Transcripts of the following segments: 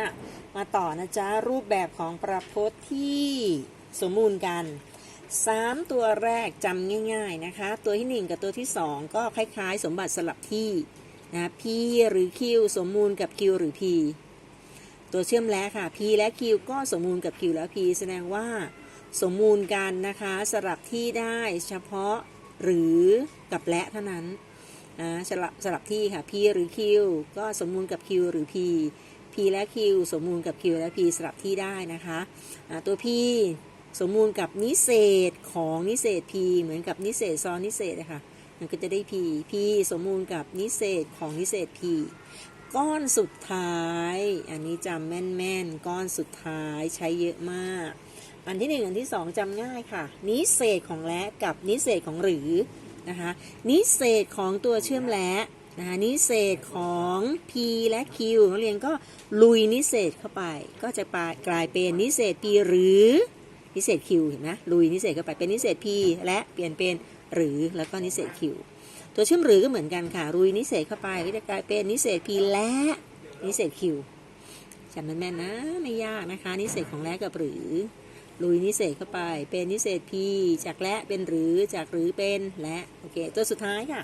อะมาต่อนะจ๊ะ รูปแบบของประพจน์ที่สมมูลกัน 3 ตัวแรกจำง่ายๆนะคะ ตัวที่ 1 กับตัวที่ 2 ก็คล้ายๆ สมบัติสลับที่นะ P หรือ Q สมมูลกับ Q หรือ P ตัวเชื่อมและค่ะ P และ Q ก็สมมูลกับ Q และ P แสดงว่าสมมูลกันนะคะสลับที่ได้เฉพาะหรือกับและเท่านั้นนะสลับสลับที่ค่ะ P หรือ Q ก็สมมูลกับ Q หรือ P และ Q สมมูลกับ Q และ P สลับที่ได้นะคะอ่าตัว P สมมูลกับนิเศษของนิเศษ P เหมือนกับนิเศษซ้อนนิเศษอะค่ะมันก็จะได้ P P สมมูลกับนิเศษของนิเศษ P ก้อนสุดท้าย อันนี้จำแม่นๆ ก้อนสุดท้ายใช้เยอะมาก อันที่หนึ่งอันที่สองจำง่ายค่ะ นิเศษของและกับนิเศษของหรือนะคะ นิเศษของตัวเชื่อมและ นะคะนิเศษของ P และ Q นักเรียนก็ลุยนิเศษเข้าไป ก็จะกลายเป็นนิเศษ P หรือนิเศษ Q เห็นไหมลุยนิเศษเข้าไปเป็นนิเศษ P และเปลี่ยนเป็นหรือแล้วก็นิเศษ Q ตัวเชื่อมหรือก็เหมือนกันค่ะลุยนิเศษเข้าไปก็จะกลายเป็นนิเศษ P และนิเศษ Q จำแม่นๆนะไม่ยากนะคะ นิเศษของและกับหรือลุยนิเศษเข้าไปเป็นนิเศษ P จากและเป็นหรือจากหรือเป็นและโอเคตัวสุดท้ายค่ะ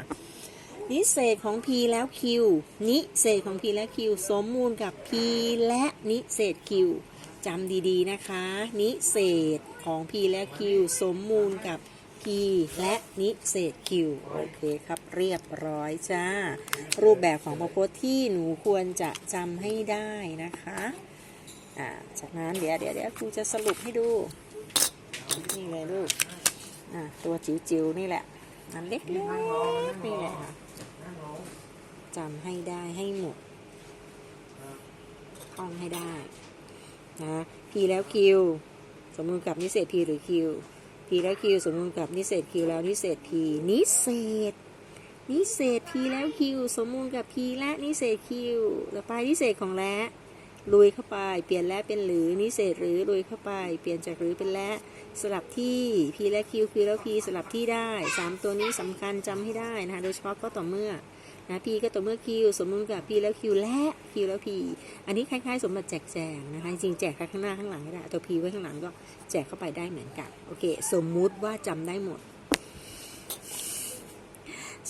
นิเศษของ P แล้ว Q นิเศษของ P และ Q สมมูลกับ P และนิเศษ Q จำดีๆนะคะ นิเศษของ P และ Q สมมูลกับ P และนิเศษ Q โอเคครับเรียบร้อยจ้า รูปแบบของประพจน์ที่หนูควรจะจำให้ได้นะคะอ่าจากนั้นเดี๋ยวเดี๋ยวเดี๋ยวครูจะสรุปให้ดู นี่เลยลูกอ่าตัวจิ๋วๆนี่แหละ อันเล็กๆนี่แหละค่ะจำให้ได้ให้หมดท่องให้ได้นะ P แล้ว Q สมมูลกับนิเศษ P หรือ Q P แล้ว Q สมมูลกับนิเศษ Q แล้วนิเศษ P นิเศษนิเศษ P แล้ว Q สมมูลกับ P และนิเศษ Q ต่อไปนิเศษของและ ลุยเข้าไป เปลี่ยนและเป็นหรือนิเศษหรือลุยเข้าไป เปลี่ยนจากหรือเป็นและสลับที่ P และ Q Q แล้ว P สลับที่ได้สามตัวนี้สำคัญจำให้ได้นะคะโดยเฉพาะก็ต่อเมื่อนะ P ก็ต่อเมื่อ Q สมมูลกับ P แล้ว Q และ Q แล้ว P อันนี้คล้ายๆ สมบัติแจกแจงนะคะจริงแจกข้างหน้าข้างหลังก็ได้ตัว P ไว้ข้างหลังก็แจกเข้าไปได้เหมือนกันโอเค สมมุติว่าจำได้หมด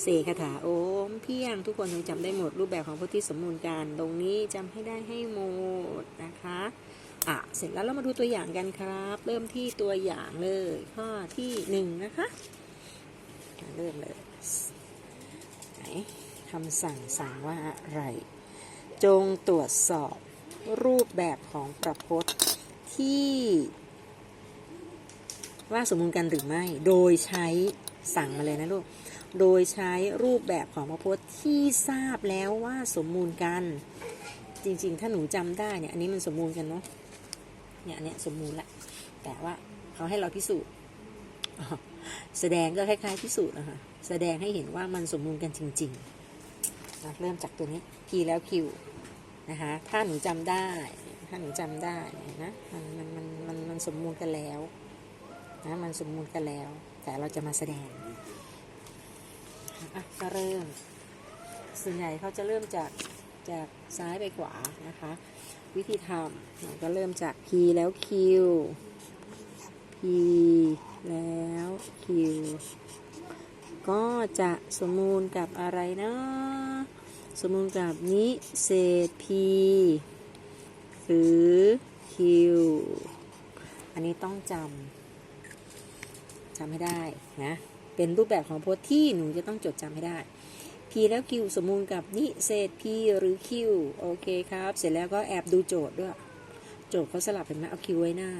เสกคาถาโอมเพียงทุกคนคงจำได้หมดรูปแบบของพุทธิสมมูลการตรงนี้จำให้ได้ให้หมดนะคะอะเสร็จแล้วเรามาดูตัวอย่างกันครับ เริ่มที่ตัวอย่างเลยข้อที่หนึ่งนะคะเริ่มเลยไหนคำสั่งสั่งว่าอะไร จงตรวจสอบรูปแบบของประพจน์ที่ว่าสมมูลกันหรือไม่ โดยใช้สั่งมาเลยนะลูก โดยใช้รูปแบบของพระพจน์ที่ทราบแล้วว่าสมมูลกัน จริงๆ ถ้าหนูจำได้เนี่ย อันนี้มันสมมูลกันเนาะ เนี่ยอันเนี้ยสมมูลละแต่ว่าเขาให้เราพิสูจน์แสดงก็คล้ายๆพิสูจน์นะคะ แสดงให้เห็นว่ามันสมมูลกันจริงๆนะเริ่มจากตัวนี้ P แล้ว Q นะคะ ถ้าหนูจำได้ ถ้าหนูจำได้นะ มันมันมันมันมันสมมูลกันแล้วนะ มันสมมูลกันแล้ว แต่เราจะมาแสดง อะก็เริ่ม ส่วนใหญ่เขาจะเริ่มจากจากซ้ายไปขวานะคะ วิธีทำก็เริ่มจาก P แล้ว Q P แล้ว Q ก็จะสมมูลกับอะไรนะ สมมูลกับนิเศษ P หรือ Q อันนี้ต้องจำจำให้ได้นะ เป็นรูปแบบของโพสต์ที่หนูจะต้องจดจำให้ได้ P แล้ว Q สมมูลกับนิเศษ P หรือ Q โอเคครับ เสร็จแล้วก็แอบดูโจทย์ด้วย โจทย์เขาสลับเห็นไหมเอา Q ไว้หน้า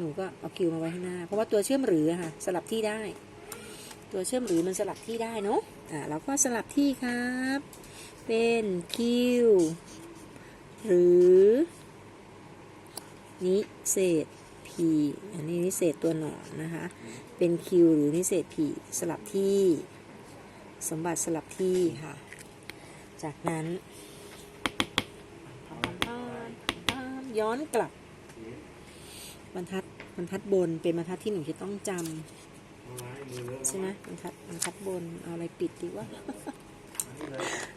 หนูก็เอา Q มาไว้ข้างหน้า เพราะว่าตัวเชื่อมหรือค่ะสลับที่ได้ ตัวเชื่อมหรือมันสลับที่ได้เนาะ อ่าเราก็สลับที่ครับ เป็น Q หรือนิเศษ P อันนี้นิเศษตัวหนอนนะคะ เป็น Q หรือนิเศษ P สลับที่ สมบัติสลับที่ค่ะ จากนั้น ย้อนกลับบรรทัดบรรทัดบนเป็นบรรทัดที่หนูจะต้องจำใช่ไหมบรรทัดบรรทัดบนเอาอะไรปิดดีวะ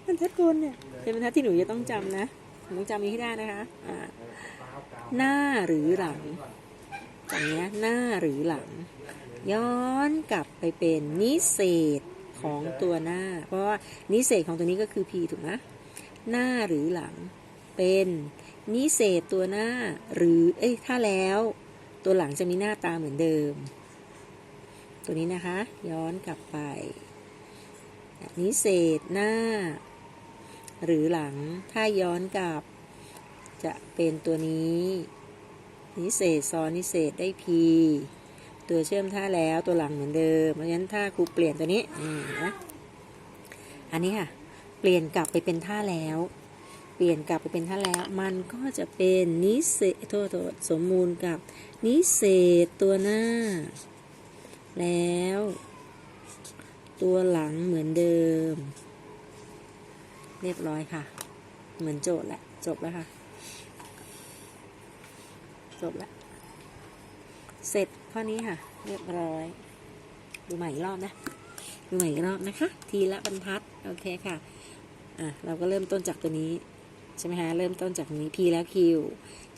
บรรทัดบนเนี่ยเป็นบรรทัดที่หนูจะต้องจำนะหนูจำนี้ให้ได้นะคะ อ่าหน้าหรือหลัง อย่างนี้หน้าหรือหลัง ย้อนกลับไปเป็นนิเศษของตัวหน้า เพราะว่านิเศษของตัวนี้ก็คือ p ถูกไหมหน้าหรือหลัง เป็นนิเศษตัวหน้าหรือเอ้ยถ้าแล้ว ตัวหลังจะมีหน้าตาเหมือนเดิม ตัวนี้นะคะ ย้อนกลับไป นิเศษหน้า หรือหลังถ้าย้อนกลับจะเป็นตัวนี้ นิเศษซ้อนนิเศษได้ p ตัวเชื่อมท่าแล้วตัวหลังเหมือนเดิม เพราะฉะนั้นถ้าครูเปลี่ยนตัวนี้อ่านะอันนี้ค่ะ เปลี่ยนกลับไปเป็นท่าแล้ว เปลี่ยนกลับไปเป็นท่าแล้ว มันก็จะเป็นนิเศษโทษโทษสมมูลกับนิเศษตัวหน้า แล้ว ตัวหลังเหมือนเดิม เรียบร้อยค่ะ เหมือนโจทย์แหละ จบแล้วค่ะ จบแล้วเสร็จข้อนี้ค่ะ เรียบร้อย ดูใหม่อีกรอบนะ ดูใหม่อีกรอบนะคะ ทีละบรรทัด โอเคค่ะ อะ เราก็เริ่มต้นจากตัวนี้ใช่ไหมคะ เริ่มต้นจากนี้ P แล้ว Q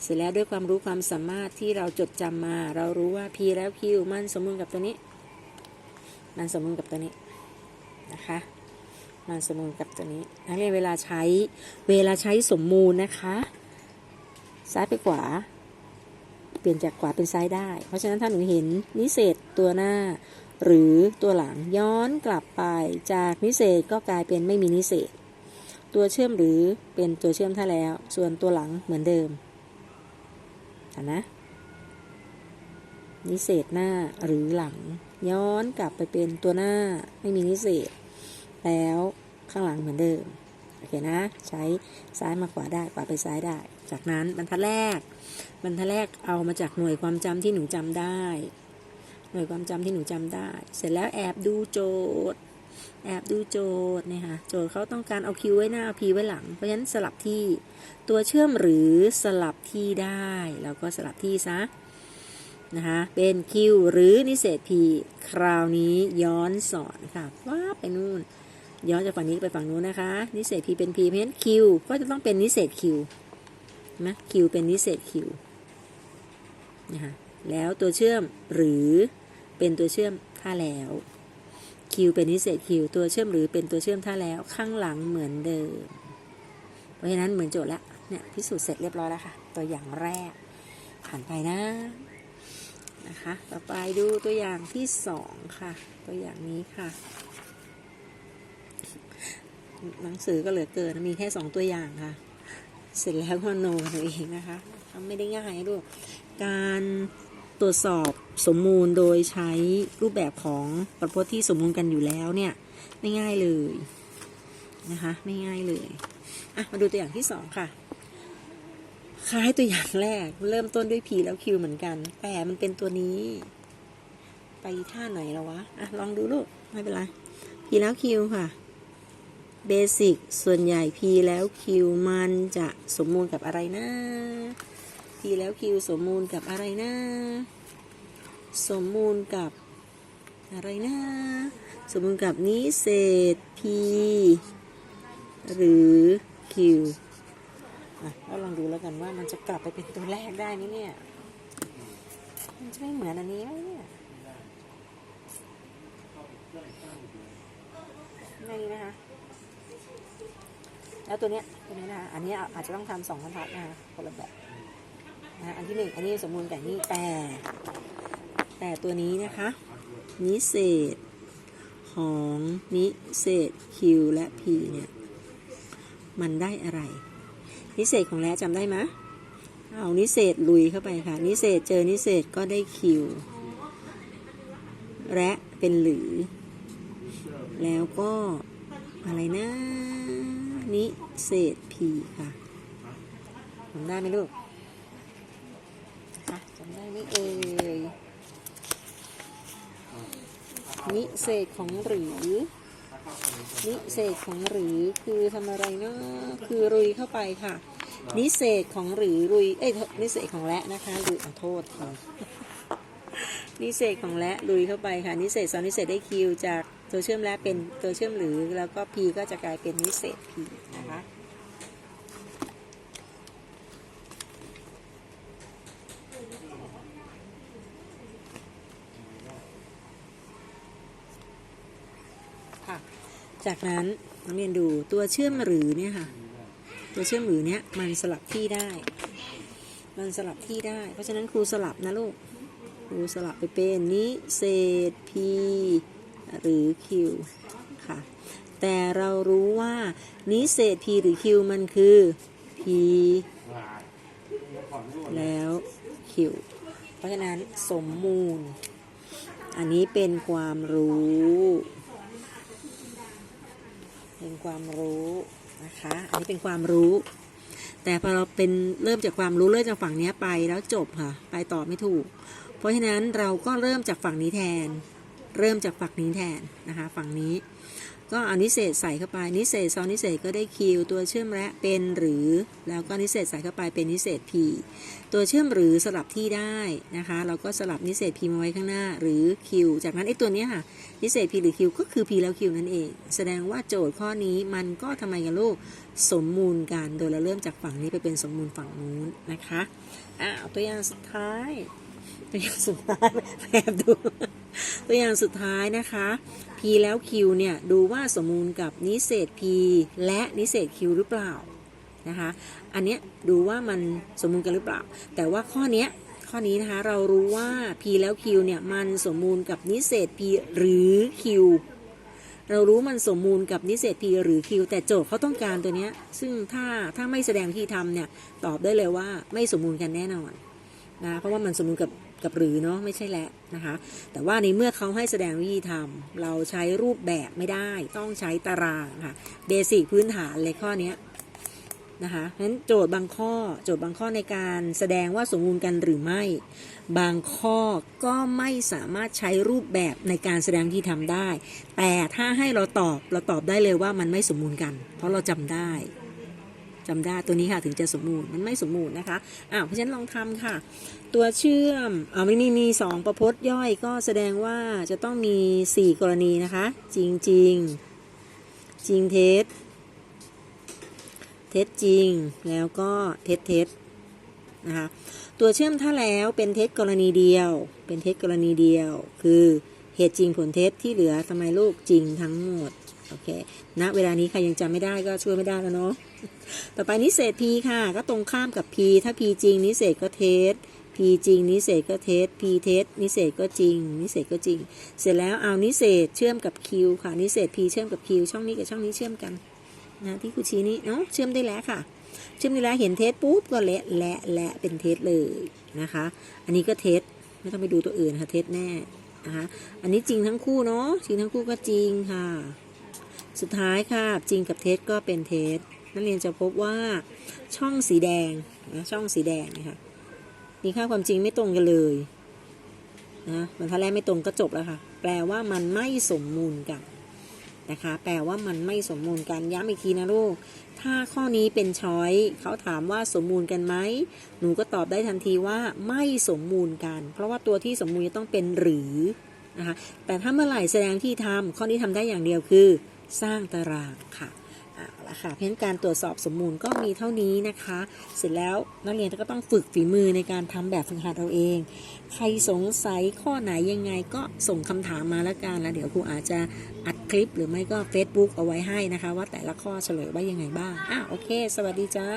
เสร็จแล้วด้วยความรู้ความสามารถที่เราจดจำมา เรารู้ว่า P แล้ว Q มันสมมุติกับตัวนี้ มันสมมุติกับตัวนี้นะคะมันสมมูลกับตัวนี้นักเรียนเวลาใช้เวลาใช้สมมูลนะคะ ซ้ายไปขวา เปลี่ยนจากขวาเป็นซ้ายได้ เพราะฉะนั้นถ้าหนูเห็นนิเศษตัวหน้า หรือตัวหลังย้อนกลับไปจากนิเศษก็กลายเป็นไม่มีนิเศษ ตัวเชื่อมหรือเป็นตัวเชื่อมท่าแล้ว ส่วนตัวหลังเหมือนเดิมนะนิเศษหน้าหรือหลัง ย้อนกลับไปเป็นตัวหน้าไม่มีนิเศษ แล้วข้างหลังเหมือนเดิม อเคนะ ใช้ซ้ายมาขวาได้ขวาไปซ้ายได้ จากนั้นบรรทัดแรก บรรทัดแรกเอามาจากหน่วยความจำที่หนูจำได้ หน่วยความจำที่หนูจำได้ เสร็จแล้วแอบดูโจทย์ แอบดูโจทย์เนี่ยค่ะโจทย์เขาต้องการเอาคิวไว้หน้าพีไว้หลัง เพราะฉะนั้นสลับที่ตัวเชื่อมหรือสลับที่ได้แล้วก็สลับที่ซะนะคะเป็นคิวหรือนิเศษพีคราวนี้ย้อนสอนค่ะว้าบไปนู่น ย้อนจากฝั่งนี้ไปฝั่งนู้นนะคะ นิเศษ p เป็น p เพราะฉะนั้น q ก็จะต้องเป็นนิเศษ q นะ q เป็นนิเศษ q นะคะแล้วตัวเชื่อมหรือเป็นตัวเชื่อมท่าแล้ว q เป็นนิเศษ q ตัวเชื่อมหรือเป็นตัวเชื่อมท่าแล้วข้างหลังเหมือนเดิม เพราะฉะนั้นเหมือนโจทย์ละเนี่ยพิสูจน์เสร็จเรียบร้อยแล้วค่ะ ตัวอย่างแรก ผ่านไปนะนะคะ ต่อไปดูตัวอย่างที่สองค่ะ ตัวอย่างนี้ค่ะ หนังสือก็เหลือเกินมีแค่สองตัวอย่างค่ะ เสร็จแล้วก็โนกันเอาเองนะคะทำไม่ได้ง่ายลูกการตรวจสอบสมมูลโดยใช้รูปแบบของประพจน์ที่สมมูลกันอยู่แล้วเนี่ยไม่ง่ายเลยนะคะไม่ง่ายเลยอะมาดูตัวอย่างที่สองค่ะคล้ายตัวอย่างแรกเริ่มต้นด้วย P แล้ว Q เหมือนกัน แต่มันเป็นตัวนี้ ไปท่าไหนแล้ววะอะลองดูลูกไม่เป็นไร P แล้ว Q ค่ะ เบสิกส่วนใหญ่ P แล้ว Q มันจะสมมูลกับอะไรนะ P แล้ว Q สมมูลกับอะไรนะ สมมูลกับอะไรนะ สมมูลกับนิเศษ P หรือ Q อะลองดูแล้วกันว่ามันจะกลับไปเป็นตัวแรกได้ไหมเนี่ย มันจะไม่เหมือนอันนี้ไหมเนี่ยไม่นะคะ แล้วตัวเนี้ยตัวนี้นะคะอันนี้อาจจะต้องทำสองบรรทัดนะคะคนละแบบนะอันที่หนึ่งอันนี้สมมูลกับนี่แต่ แต่ตัวนี้นะคะนิเศษของนิเศษ Q และ P เนี่ย มันได้อะไร นิเศษของแล้วจำได้ไหมเอานิเศษลุยเข้าไปค่ะ นิเศษเจอนิเศษก็ได้ Q และเป็นหรือ แล้วก็อะไรนะ นิเศษ P ค่ะจำได้ไหมลูกจำได้ไหมเอ่ยนิเศษของหรือ นิเศษของหรือคือทำอะไรเนาะคือรุยเข้าไปค่ะ นิเศษของหรือรุยเอ้ยนิเศษของและนะคะรุยขอโทษทีนิเศษของและลุยเข้าไปค่ะ นิเศษซ้อนนิเศษได้คิวจากตัวเชื่อมและเป็นตัวเชื่อมหรือ แล้วก็ p ก็จะกลายเป็นนิเศษ p นะคะ จากนั้นนักเรียนดูตัวเชื่อมหรือเนี่ยค่ะ ตัวเชื่อมหรือเนี่ยมันสลับที่ได้ มันสลับที่ได้ เพราะฉะนั้นครูสลับนะลูก ครูสลับไปเป็นนิเศษ p หรือ q ค่ะ แต่เรารู้ว่านิเศษ p หรือ q มันคือ p แล้ว q เพราะฉะนั้นสมมูล อันนี้เป็นความรู้ เป็นความรู้นะคะ อันนี้เป็นความรู้ แต่พอเราเป็นเริ่มจากความรู้เริ่มจากฝั่งนี้ไปแล้วจบค่ะ ไปต่อไม่ถูก เพราะฉะนั้นเราก็เริ่มจากฝั่งนี้แทน เริ่มจากฝั่งนี้แทนนะคะ ฝั่งนี้ ก็เอานิเศษใส่เข้าไป นิเศษซ้อนนิเศษก็ได้คิวตัวเชื่อมและเป็นหรือ แล้วก็นิเศษใส่เข้าไปเป็นนิเศษ p ตัวเชื่อมหรือสลับที่ได้นะคะ เราก็สลับนิเศษ p มาไว้ข้างหน้าหรือ q จากนั้นไอ้ตัวนี้ค่ะ นิเศษ p หรือ q ก็คือ p แล้ว q นั่นเอง แสดงว่าโจทย์ข้อนี้มันก็ทำไมกันลูกสมมูลกัน โดยเราเริ่มจากฝั่งนี้ไปเป็นสมมูลฝั่งนู้นนะคะอะเอาตัวอย่างสุดท้ายตัวอย่างสุดท้ายแอบดูตัวอย่างสุดท้ายนะคะ แล้ว q เนี่ยดูว่าสมมูลกับนิเศษ p และนิเศษ q หรือเปล่านะคะอันเนี้ยดูว่ามันสมมูลกันหรือเปล่า แต่ว่าข้อเนี้ยข้อนี้นะคะเรารู้ว่า p แล้ว q เนี่ยมันสมมูลกับนิเศษ p หรือ q เรารู้มันสมมูลกับนิเศษ p หรือ q แต่โจทย์เขาต้องการตัวเนี้ยซึ่งถ้าถ้าไม่แสดงวิธีทำเนี่ยตอบได้เลยว่าไม่สมมูลกันแน่นอนนะเพราะว่ามันสมมูลกับ กับหรือเนาะไม่ใช่แล้วนะคะ แต่ว่าในเมื่อเขาให้แสดงวิธีทำเราใช้รูปแบบไม่ได้ ต้องใช้ตารางค่ะเบสิกพื้นฐานเลยข้อนี้นะคะเพราะฉะนั้นโจทย์บางข้อโจทย์บางข้อในการแสดงว่าสมมูลกันหรือไม่ บางข้อก็ไม่สามารถใช้รูปแบบในการแสดงที่ทำได้ แต่ถ้าให้เราตอบเราตอบได้เลยว่ามันไม่สมมูลกัน เพราะเราจำได้ จำได้ตัวนี้ค่ะถึงจะสมมูลมันไม่สมมูลนะคะอ้าวเพราะฉะนั้นลองทำค่ะ ตัวเชื่อมอ่าไม่มีมีสองประพจน์ย่อยก็แสดงว่าจะต้องมีสี่กรณีนะคะ จริงจริงจริงเท็จเท็จจริงแล้วก็เท็จเท็จนะคะตัวเชื่อมถ้าแล้วเป็นเท็จกรณีเดียว เป็นเท็จกรณีเดียว คือเหตุจริงผลเท็จที่เหลือทำไมลูกจริงทั้งหมดโอเคณเวลานี้ใครยังจำไม่ได้ก็ช่วยไม่ได้แล้วเนาะ ต่อไปนิเศษ p ค่ะ ก็ตรงข้ามกับ p ถ้า p จริงนิเศษก็เท็จ p จริงนิเศษก็เท็จ p เท็จนิเศษก็จริง นิเศษก็จริง เสร็จแล้วเอานิเศษเชื่อมกับ q ค่ะ นิเศษ p เชื่อมกับ q ช่องนี้กับช่องนี้เชื่อมกันนะที่ครูชี้นี้เนาะเชื่อมได้แล้วค่ะ เชื่อมได้แล้วเห็นเท็จปุ๊บก็และและและเป็นเท็จเลยนะคะ อันนี้ก็เท็จไม่ต้องไปดูตัวอื่นค่ะเท็จแน่นะคะอันนี้จริงทั้งคู่เนาะจริงทั้งคู่ก็จริงค่ะ สุดท้ายค่ะจริงกับเท็จก็เป็นเท็จ นักเรียนจะพบว่าช่องสีแดงนะช่องสีแดงนะคะมีค่าความจริงไม่ตรงกันเลยนะบรรทัดแรกไม่ตรงก็จบแล้วค่ะ แปลว่ามันไม่สมมูลกันนะคะ แปลว่ามันไม่สมมูลกันย้ำอีกทีนะลูก ถ้าข้อนี้เป็นช้อยเขาถามว่าสมมูลกันไหม หนูก็ตอบได้ทันทีว่าไม่สมมูลกัน เพราะว่าตัวที่สมมูลจะต้องเป็นหรือนะคะ แต่ถ้าเมื่อไหร่แสดงที่ทำข้อนี้ทำได้อย่างเดียวคือ สร้างตารางค่ะ เอาละค่ะเพราะฉะนั้นการตรวจสอบสมมูลก็มีเท่านี้นะคะ เสร็จแล้วนักเรียนก็ต้องฝึกฝีมือในการทำแบบฝึกหัดเราเอง ใครสงสัยข้อไหนยังไงก็ส่งคำถามมาแล้วกันแล้วเดี๋ยวครูอาจจะอัดคลิปหรือไม่ก็ Facebook เอาไว้ให้นะคะ ว่าแต่ละข้อเฉลยว่ายังไงบ้างอะโอเค สวัสดีจ้า